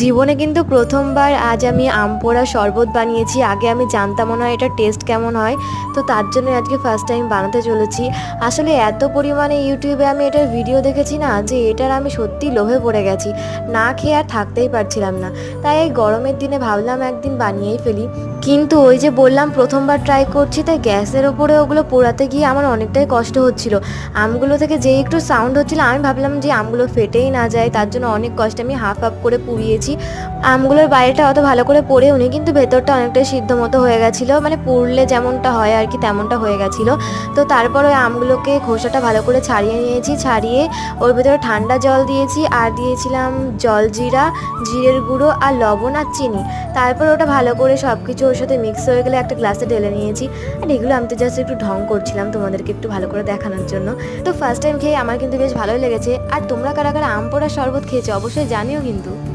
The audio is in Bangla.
জীবনে কিন্তু প্রথমবার আজ আমি আম পোড়া শরবত বানিয়েছি। আগে আমি জানতাম না এটা টেস্ট কেমন হয়। তো তার জন্য আজকে ফার্স্ট টাইম বানাতে চলেছি। আসলে এত পরিমাণে ইউটিউবে আমি এটার ভিডিও দেখেছি না যে এটার আমি সত্যি লোভে পড়ে গেছি। না খেয়ে আর থাকতেই পারছিলাম না। তাই এই গরমের দিনে ভাবলাম একদিন বানিয়েই ফেলি। কিন্তু ওই যে বললাম, প্রথমবার ট্রাই করছি, তাই গ্যাসের ওপরে ওগুলো পোড়াতে গিয়ে আমার অনেকটাই কষ্ট হচ্ছিল। আমগুলো থেকে যেই একটু সাউন্ড হচ্ছিল, আমি ভাবলাম যে আমগুলো ফেটেই না যায়, তার জন্য অনেক কষ্টে আমি হাফ হাফ করে পুড়িয়েছি। আমগুলোর বাইরেটা অত ভালো করে পড়েও নি, কিন্তু ভেতরটা অনেকটাই সিদ্ধ মতো হয়ে গেছিল মানে পুড়লে যেমনটা হয় আর কি, তেমনটা হয়ে গেছিল। তো তারপর ওই আমগুলোকে খোসাটা ভালো করে ছাড়িয়ে নিয়েছি, ছাড়িয়ে ওর ভেতরে ঠান্ডা জল দিয়েছি, আর দিয়েছিলাম জলজিরা জিরের গুঁড়ো, আর লবণ আর চিনি। তারপর ওটা ভালো করে সব কিছু ওর সাথে মিক্স হয়ে গেলে একটা গ্লাসে ঢেলে নিয়েছি। আর এগুলো আমি তো জাস্ট একটু ঢং করছিলাম তোমাদেরকে একটু ভালো করে দেখানোর জন্য। তো ফার্স্ট টাইম খেয়ে আমার কিন্তু বেশ ভালোই লেগেছে। আর তোমরা কারা কারা আম পোড়া শরবত খেয়েছো অবশ্যই জানিও কিন্তু।